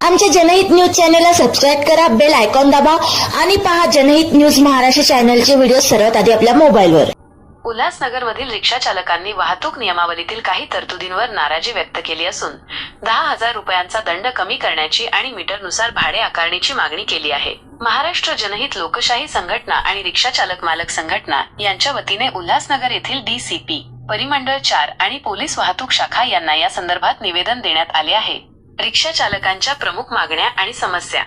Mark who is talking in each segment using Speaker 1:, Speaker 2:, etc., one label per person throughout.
Speaker 1: आमच्या जनहित न्यूज चॅनलला सबस्क्राईब करा बेल आयकॉन दाबा आणि पहा जनहित न्यूज महाराष्ट्र चॅनलचे व्हिडिओ सर्वात आधी आपल्या मोबाईलवर.
Speaker 2: उल्हासनगरमधील रिक्षा चालकांनी वाहतूक नियमावलीतील काही तरतुदींवर नाराजी व्यक्त केली असून दहा हजार रुपयांचा दंड कमी करण्याची आणि मीटरनुसार भाडे आकारण्याची मागणी केली आहे. महाराष्ट्र जनहित लोकशाही संघटना आणि रिक्षा चालक मालक संघटना यांच्या वतीने उल्हासनगर येथील डीसीपी परिमंडळ चार आणि पोलीस वाहतूक शाखा यांना या संदर्भात निवेदन देण्यात आले आहे. रिक्षा चालकांच्या प्रमुख मागण्या आणि समस्या.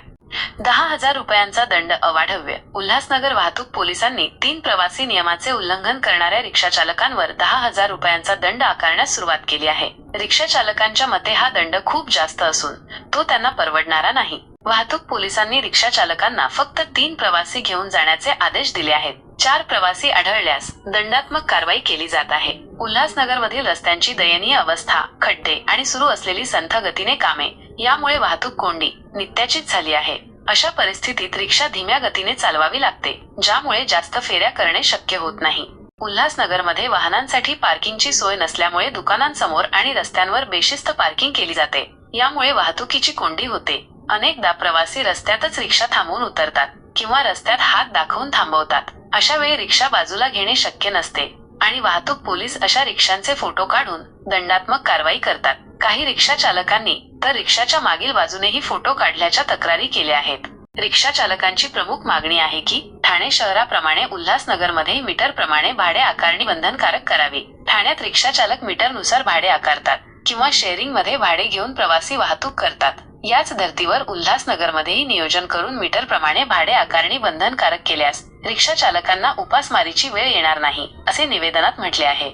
Speaker 2: दहा हजार रुपयांचा दंड अवाढव्य. उल्हासनगर वाहतूक पोलिसांनी तीन प्रवासी नियमाचे उल्लंघन करणाऱ्या रिक्षा चालकांवर दहा हजार रुपयांचा दंड आकारण्यास सुरुवात केली आहे. रिक्षा चालकांच्या मते हा दंड खूप जास्त असून तो त्यांना परवडणारा नाही. वाहतूक पोलिसांनी रिक्षा चालकांना फक्त तीन प्रवासी घेऊन जाण्याचे आदेश दिले आहेत. चार प्रवासी आढळल्यास दंडात्मक कारवाई केली जात आहे. उल्हासनगरमधील रस्त्यांची दयनीय अवस्था खड्डे आणि सुरू असलेली संथ गतीने कामे यामुळे वाहतूक कोंडी नित्याचीच झाली आहे. अशा परिस्थितीत रिक्षा धीम्या गतीने चालवावी लागते ज्यामुळे जास्त फेऱ्या करणे शक्य होत नाही. उल्हासनगरमध्ये वाहनांसाठी पार्किंगची सोय नसल्यामुळे दुकानांसमोर आणि रस्त्यांवर बेशिस्त पार्किंग केली जाते. यामुळे वाहतुकीची कोंडी होते. अनेकदा प्रवासी रस्त्यातच रिक्षा थांबवून उतरतात किंवा रस्त्यात हात दाखवून थांबवतात. अशा वेळी रिक्षा बाजूला घेणे शक्य नसते आणि वाहतूक पोलीस अशा रिक्षांचे फोटो काढून दंडात्मक कारवाई करतात. काही रिक्षा चालकांनी तर रिक्षाच्या मागील बाजूनेही फोटो काढल्याच्या तक्रारी केल्या आहेत. रिक्षा चालकांची प्रमुख मागणी आहे की ठाणे शहराप्रमाणे उल्हासनगरमध्ये मीटर प्रमाणे भाडे आकारणी बंधनकारक करावी. ठाण्यात रिक्षा चालक मीटरनुसार भाडे आकारतात किंवा शेअरिंगमध्ये भाडे घेऊन प्रवासी वाहतूक करतात. याच धर्तीवर उल्हासनगरमध्येही नियोजन करून मीटरप्रमाणे भाडे आकारणी बंधनकारक केल्यास रिक्षा चालकांना उपासमारीची वेळ येणार नाही असे निवेदनात म्हटले आहे.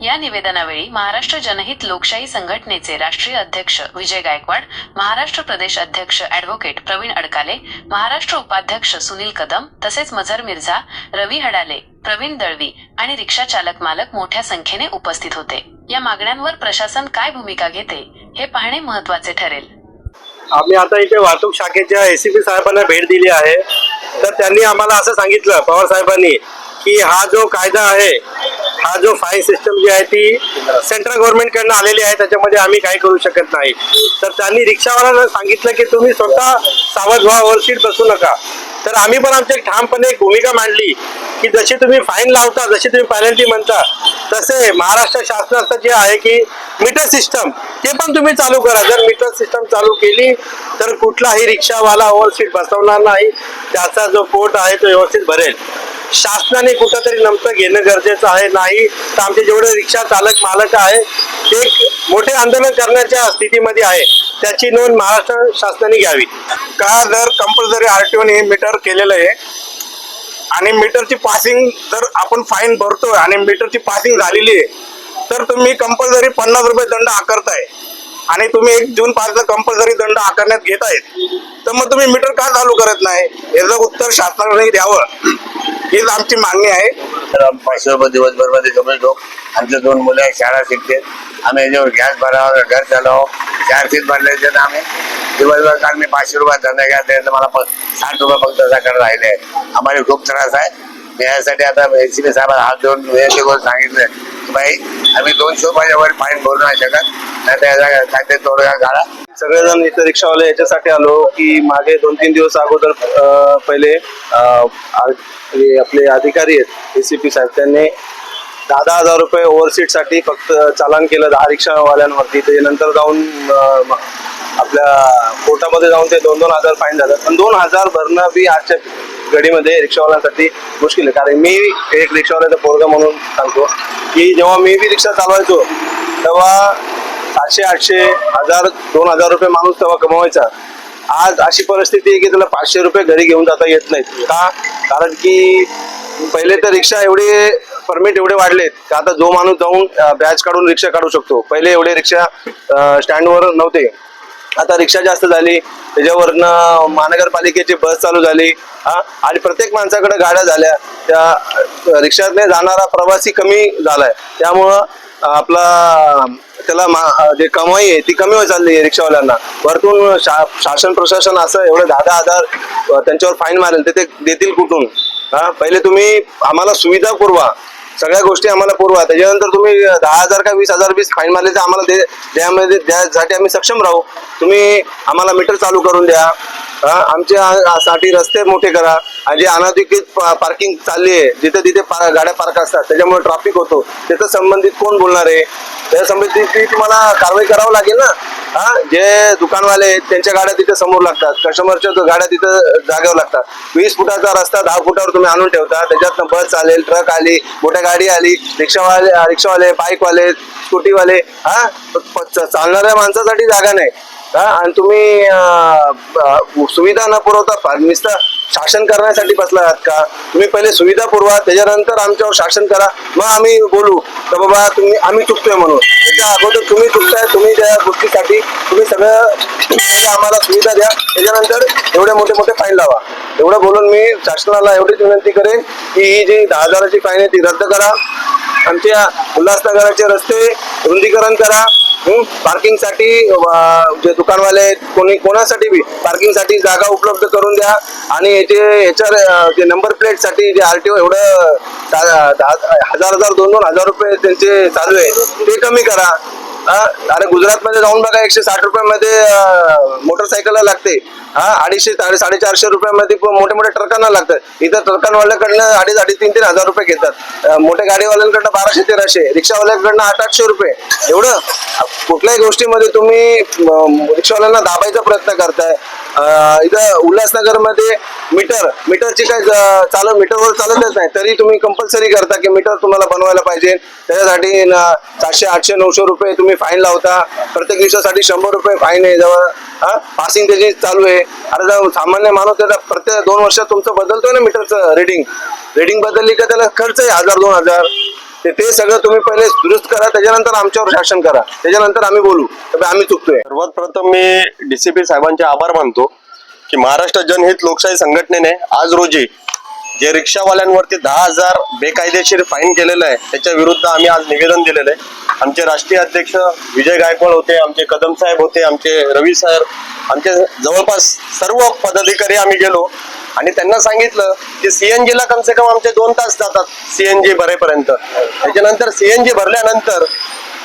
Speaker 2: या निवेदनावेळी महाराष्ट्र जनहित लोकशाही संघटनेचे राष्ट्रीय अध्यक्ष विजय गायकवाड महाराष्ट्र प्रदेश अध्यक्ष अॅडव्होकेट प्रवीण अडकाले महाराष्ट्र उपाध्यक्ष सुनील कदम तसेच मझर मिर्झा रवी हडाले प्रवीण दळवी आणि रिक्षा चालक मालक मोठ्या संख्येने उपस्थित होते. या मागण्यांवर प्रशासन काय भूमिका घेते हे पाहणे महत्त्वाचे ठरेल.
Speaker 3: आम्ही आता इथे वाहतूक शाखेच्या एसीपी साहेबांना भेट दिली आहे. तर त्यांनी आम्हाला असं सांगितलं पवार साहेबांनी की हा जो कायदा आहे हा जो फाईन सिस्टम जी आहे ती सेंट्रल गव्हर्नमेंटकडनं आलेली आहे त्याच्यामध्ये आम्ही काही करू शकत नाही. तर त्यांनी रिक्षावाल्यांना सांगितलं की तुम्ही स्वतः सावध व्हा ओव्हरशीट बसू नका. तर आम्ही पण आमची एक ठामपणे एक भूमिका मांडली. की जशी तुम्ही फाईन लावता जशी तुम्ही पॅनल्टी म्हणता तसे महाराष्ट्र शासनाचं जे आहे की मीटर सिस्टम ते पण तुम्ही चालू करा. जर मीटर सिस्टम चालू केली तर कुठलाही रिक्षावाला ओव्हरसीट बसवणार नाही. त्याचा जो पोट आहे तो व्यवस्थित भरेल. शासनाने कुठंतरी नमतं घेणं गरजेचं आहे नाही तर आमचे जेवढे रिक्षा चालक मालक आहे ते मोठे आंदोलन करण्याच्या स्थितीमध्ये आहे. त्याची नोंद महाराष्ट्र शासनाने घ्यावी.
Speaker 4: का जर कंपल्सरी हे मीटर केलेलं आहे. आणि मीटरची पासिंग जर आपण फाईन भरतोय आणि मीटरची पासिंग झालेली आहे तर तुम्ही कंपल्सरी पन्नास रुपये दंड आकारताय. आणि तुम्ही एक जून पाचचा कंपल्सरी दंड आकारण्यात घेत आहेत तर मग तुम्ही मीटर का चालू करत नाही? याचं उत्तर शासनाने द्यावं. हीच आमची मागणी आहे.
Speaker 5: तर पाचशे रुपये दिवसभरमध्ये कमवतो आमचे दोन मुलं शाळा शिकते आम्ही याच्यावर गॅस भरावा घर चालावं चार सीट भरल्याच्या आम्ही दिवसभर काल मी पाचशे रुपये धंदा घ्या तर मला साठ रुपये फक्त साखर राहिले. आम्हाला खूप त्रास आहे. मी यासाठी आता एसीबी साहेबांना हात देऊन विनंती करून सांगितलं. की बाई आम्ही दोनशे रुपयाच्या वर फाईन भरू नाही शकत नाही तर याचा काहीतरी तोडगा काढा.
Speaker 3: सगळेजण इथं रिक्षावाले याच्यासाठी आलो की मागे दोन तीन दिवस अगोदर पहिले आपले अधिकारी आहेत एसीपी साहेब त्यांनी दहा दहा हजार रुपये ओव्हरसीटसाठी फक्त चालान केलं दहा रिक्षावाल्यांवरती. ते नंतर जाऊन आपल्या कोर्टामध्ये जाऊन ते दोन दोन हजार फाईन झालं. पण दोन हजार भरणं बी आजच्या घडीमध्ये रिक्षावाल्यांसाठी मुश्किल आहे. कारण मी एक रिक्षावाल्याचा पोरगा म्हणून सांगतो की जेव्हा मी बी रिक्षा चालवायचो तेव्हा सातशे आठशे हजार दोन हजार रुपये माणूस तेव्हा कमवायचा. आज अशी परिस्थिती आहे की त्याला पाचशे रुपये घरी घेऊन जाता येत नाहीत. का? कारण की पहिले तर रिक्षा एवढे परमिट एवढे वाढलेत का आता जो माणूस जाऊन बॅच काढून रिक्षा काढू शकतो. पहिले एवढे रिक्षा स्टँडवर नव्हते. आता रिक्षा जास्त झाली त्याच्यावरनं महानगरपालिकेची बस चालू झाली हा? आणि प्रत्येक माणसाकडे गाड्या झाल्या. त्या रिक्षातने जाणारा प्रवासी कमी झालाय. त्यामुळं आपला त्याला जे कमाई आहे ती कमी होत चालली आहे रिक्षावाल्यांना. वरतून शा- शासन प्रशासन असं एवढे दहा दहा हजार त्यांच्यावर फाईन मारेल ते देतील कुठून? हा? पहिले तुम्ही आम्हाला सुविधा पुरवा. सगळ्या गोष्टी आम्हाला पुरवा त्याच्यानंतर तुम्ही दहा हजार का वीस हजार वीस फाईन मारले तर आम्हाला द्यामध्ये द्यासाठी आम्ही सक्षम राहू. तुम्ही आम्हाला मीटर चालू करून द्या. आमच्या साठी रस्ते मोठे करा. आणि जे अनाधिकृत पार्किंग चालली आहे जिथे तिथे गाड्या पार्क असतात त्याच्यामुळे ट्रॅफिक होतो. त्याचं संबंधित कोण बोलणार आहे? त्या संबंधित ती तुम्हाला कारवाई करावं लागेल ना? हा जे दुकानवाले त्यांच्या गाड्या तिथे समोर लागतात. कस्टमरच्या गाड्या तिथं जागेवर लागतात. वीस फुटाचा रस्ता दहा फुटावर तुम्ही आणून ठेवता. त्याच्यात बस चालेल ट्रक आली मोठ्या गाडी आली रिक्षावाले रिक्षावाले बाईकवाले स्कूटीवाले हा प- चालणाऱ्या माणसासाठी जागा नाही. का आणि तुम्ही अं, सुविधा न पुरवता फा- शासन करण्यासाठी बसला आहात का? तुम्ही पहिले सुविधा पुरवा त्याच्यानंतर आमच्यावर शासन करा. मग आम्ही बोलू तर बाबा तुम्ही आम्ही चुकतोय म्हणून. त्याच्या अगोदर तुम्ही चुकताय तुम्ही त्या गोष्टीसाठी तुम्ही सगळं सगळं आम्हाला सुविधा द्या. त्याच्यानंतर एवढे मोठे मोठे फाईन लावा. एवढं बोलून मी शासनाला एवढीच विनंती करेन की ही जी दहा हजाराची फाईन आहे ती रद्द करा. आमच्या उल्हासनगराचे रस्ते रुंदीकरण करा. पार्किंगसाठी जे दुकानवाले आहेत कोणी कोणासाठी बी पार्किंगसाठी जागा उपलब्ध करून द्या. आणि याचे याच्यावर जे नंबर प्लेटसाठी जे आरटीओ एवढं सा- दहा- हजार हजार दोन दोन हजार रुपये त्यांचे चालू आहे. ते कमी करा. हा अरे गुजरात मध्ये जाऊन बघा एकशे साठ रुपयामध्ये मोटरसायकलला लागते. हा अडीचशे साडे साडेचारशे रुपयामध्ये पण मोठे मोठे ट्रकांना लागतात. इतर ट्रकांवाल्याकडनं अडीच अडीच तीन तीन हजार रुपये घेतात. मोठ्या गाडीवाल्यांकडनं बाराशे तेराशे रिक्षावाल्याकडनं आठ आठशे रुपये. एवढं? कुठल्याही गोष्टीमध्ये तुम्ही रिक्षावाल्यांना दाबायचा प्रयत्न करताय. इथं उल्हासनगरमध्ये मीटर मीटरची काय चालव मीटरवर चालतच नाही. तरी तुम्ही कंपल्सरी करता की मीटर तुम्हाला बनवायला पाहिजे. त्याच्यासाठी सातशे आठशे नऊशे रुपये तुम्ही फाईन लावता. प्रत्येक दिवसासाठी शंभर रुपये फाईन आहे. जवळ हा पासिंग त्याची चालू आहे. अरे सामान्य माणूस त्याचा प्रत्येक दोन वर्षात तुमचं बदलतोय ना मीटरचं रेडिंग रेडिंग बदलली का त्याला खर्च आहे हजार दोन हजार? ते ते सगळं तुम्ही पहिले दुरुस्त करा त्याच्यानंतर आमच्यावर शासन करा. त्याच्यानंतर आम्ही बोलू तर आम्ही चुकतोय.
Speaker 6: सर्वात प्रथम मी डीसीपी साहेबांचे आभार मानतो की महाराष्ट्र जनहित लोकशाही संघटनेने आज रोजी जे रिक्षावाल्यांवरती दहा हजार बेकायदेशीर फाईन केलेलं आहे त्याच्या विरुद्ध आम्ही आज निवेदन दिलेलं आहे. आमचे राष्ट्रीय अध्यक्ष विजय गायकवाड होते आमचे कदम साहेब होते आमचे रवी सर आमचे जवळपास सर्व पदाधिकारी आम्ही गेलो. आणि त्यांना सांगितलं की सीएनजी ला कमसे कम आमचे दोन तास जातात सीएनजी भरेपर्यंत. त्याच्यानंतर सीएनजी भरल्यानंतर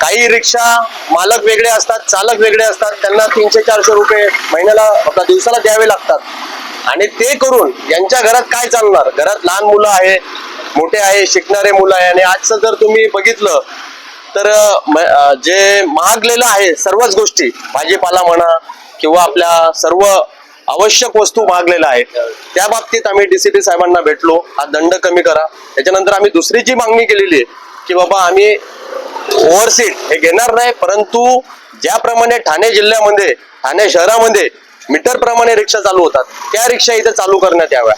Speaker 6: काही रिक्षा मालक वेगळे असतात चालक वेगळे असतात त्यांना तीनशे चारशे रुपये महिन्याला आपल्या दिवसाला द्यावे लागतात. आणि ते करून यांच्या घरात काय चालणार? घरात लहान मुलं आहे मोठे आहे शिकणारे मुलं आहे. आणि आजचं जर तुम्ही बघितलं तर जे महागलेलं आहे सर्वच गोष्टी भाजीपाला म्हणा किंवा आपल्या सर्व आवश्यक वस्तू महागलेल्या आहेत त्या बाबतीत आम्ही डीसीपी साहेबांना भेटलो. हा दंड कमी करा. त्याच्यानंतर आम्ही दुसरी जी मागणी केलेली आहे की बाबा आम्ही ओव्हरसीट हे घेणार नाही परंतु ज्याप्रमाणे ठाणे जिल्ह्यामध्ये ठाणे शहरामध्ये मीटर प्रमाणे रिक्षा चालू होतात त्या रिक्षा इथे चालू करण्यात याव्या.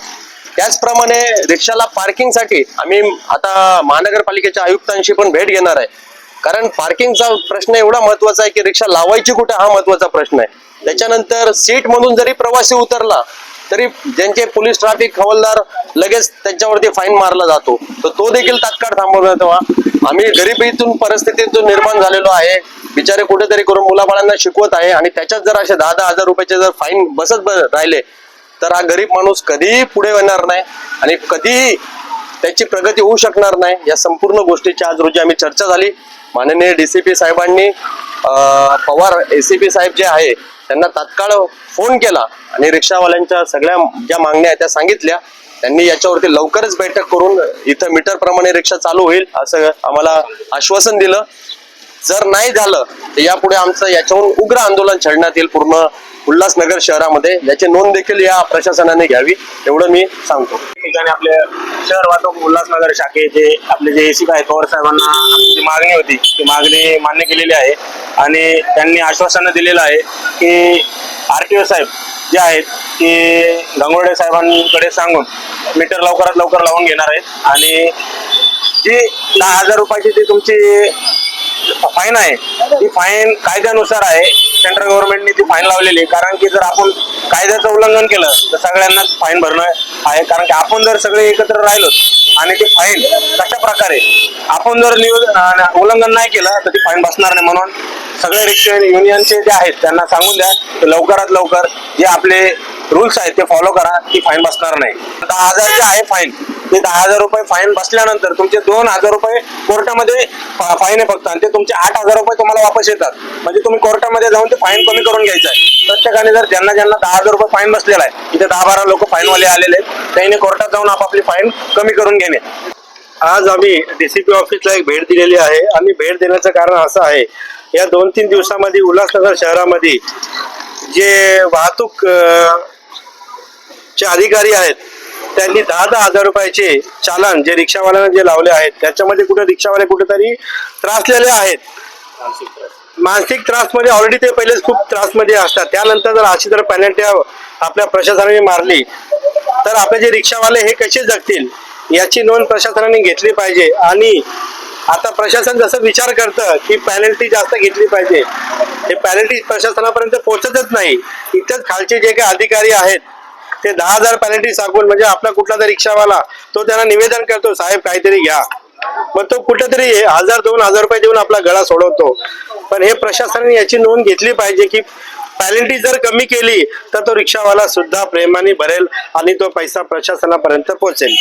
Speaker 6: त्याचप्रमाणे रिक्षाला पार्किंगसाठी आम्ही आता महानगरपालिकेच्या आयुक्तांशी पण भेट घेणार आहे. कारण पार्किंगचा प्रश्न एवढा महत्त्वाचा आहे की रिक्षा लावायची कुठे हा महत्त्वाचा प्रश्न आहे. त्याच्यानंतर सीट मधून जरी प्रवासी उतरला तरी ज्यांचे पोलीस ट्रॅफिक हवालदार लगेच त्यांच्यावरती फाईन मारला जातो. तर तो देखील तात्काळ थांबवतो तेव्हा आम्ही गरिबीतून परिस्थितीतून निर्माण झालेलो आहे. बिचारे कुठेतरी करून मुलाबाळांना शिकवत आहे आणि त्याच्यात जर असे दहा दहा हजार रुपयाचे जर फाईन बसत राहिले तर हा गरीब माणूस कधीही पुढे येणार नाही आणि कधीही त्याची प्रगती होऊ शकणार नाही या संपूर्ण गोष्टीची आज रोजी आम्ही चर्चा झाली. माननीय डीसीपी साहेबांनी अं, पवार एसीपी साहेब जे आहे त्यांना तात्काळ फोन केला आणि रिक्षावाल्यांच्या सगळ्या ज्या मागण्या आहेत त्या सांगितल्या. त्यांनी याच्यावरती लवकरच बैठक करून इथं मीटर प्रमाणे रिक्षा चालू होईल असं आम्हाला आश्वासन दिलं. जर नाही झालं तर यापुढे आमचं याच्याहून उग्र आंदोलन छेडण्यात येईल पूर्ण उल्हासनगर शहरामध्ये. याची नोंद देखील या प्रशासनाने घ्यावी एवढं मी सांगतो.
Speaker 7: ठिकाणी आपले शहर वाहतूक उल्हासनगर शाखेचे आपले जे एसी आहे पवार साहेबांना जी मागणी होती ती मागणी मान्य केलेली आहे. आणि त्यांनी आश्वासन दिलेलं आहे की आर टी ओ साहेब जे आहेत ते गंगोडे साहेबांकडे सांगून मीटर लवकरात लवकर लावून घेणार आहेत. आणि जी दहा हजार रुपयाची जी तुमची फाईन आहे. ती फाईन कायद्यानुसार आहे. सेंट्रल गव्हर्नमेंटने ती फाईन लावलेली आहे. कारण की जर आपण कायद्याचं उल्लंघन केलं तर सगळ्यांनाच फाईन भरणं आहे. कारण की आपण जर सगळे एकत्र राहिलो आणि ती फाईन कशा प्रकारे? आपण जर नियोजन उल्लंघन नाही केलं तर ती फाईन बसणार नाही. म्हणून सगळे रिक्षा युनियनचे जे आहेत त्यांना सांगून द्या की लवकरात लवकर जे आपले रूल्स आहेत ते फॉलो करा ती फाईन बसणार नाही. दहा हजार जे आहे फाईन ते दहा हजार रुपये फाईन बसल्यानंतर तुमचे दोन हजार रुपये कोर्टामध्ये फाईन आहे फक्त. आणि ते तुमचे आठ हजार रुपये तुम्हाला वापस येतात. म्हणजे तुम्ही कोर्टामध्ये जाऊन ते फाईन कमी करून घ्यायचं आहे. प्रत्येकाने जर ज्यांना ज्यांना दहा हजार रुपये फाईन बसलेला आहे इथे दहा बारा लोक फाईनवाले आलेले आहेत त्यांनी कोर्टात जाऊन आपापली फाईन कमी करून घेणे.
Speaker 8: आज आम्ही डीसीपी ऑफिसला एक भेट दिलेली आहे. आणि भेट देण्याचं कारण असं आहे या दोन तीन दिवसामध्ये उल्हासनगर शहरामध्ये जे वाहतूक जे चे अधिकारी आहेत. त्यांनी दहा दहा हजार रुपयाचे चालन जे रिक्षावाल्यांना जे लावले आहेत त्याच्यामध्ये कुठे रिक्षावाले कुठेतरी त्रासलेले आहेत. मानसिक त्रासमध्ये ऑलरेडी ते पहिलेच खूप त्रासमध्ये असतात. त्यानंतर जर अशी जर पॅनल्टी आपल्या प्रशासनाने मारली तर आपले जे रिक्षावाले हे कसे जगतील? याची नोंद प्रशासनाने घेतली पाहिजे. आणि आता प्रशासन जसं विचार करतं की पॅनल्टी जास्त घेतली पाहिजे हे पॅनल्टी प्रशासनापर्यंत पोहोचतच नाही. इथेच खालचे जे काही अधिकारी आहेत ते दहा हजार पॅनल्टी सांगून म्हणजे आपला कुठला तरी रिक्षावाला तो त्यांना निवेदन करतो साहेब काहीतरी घ्या. मग तो कुठेतरी हजार दोन हजार रुपये देऊन आपला गळा सोडवतो. पण हे प्रशासनाने याची नोंद घेतली पाहिजे की पॅनल्टी जर कमी केली तर तो रिक्षावाला सुद्धा प्रेमाने भरेल आणि तो पैसा प्रशासनापर्यंत पोहोचेल.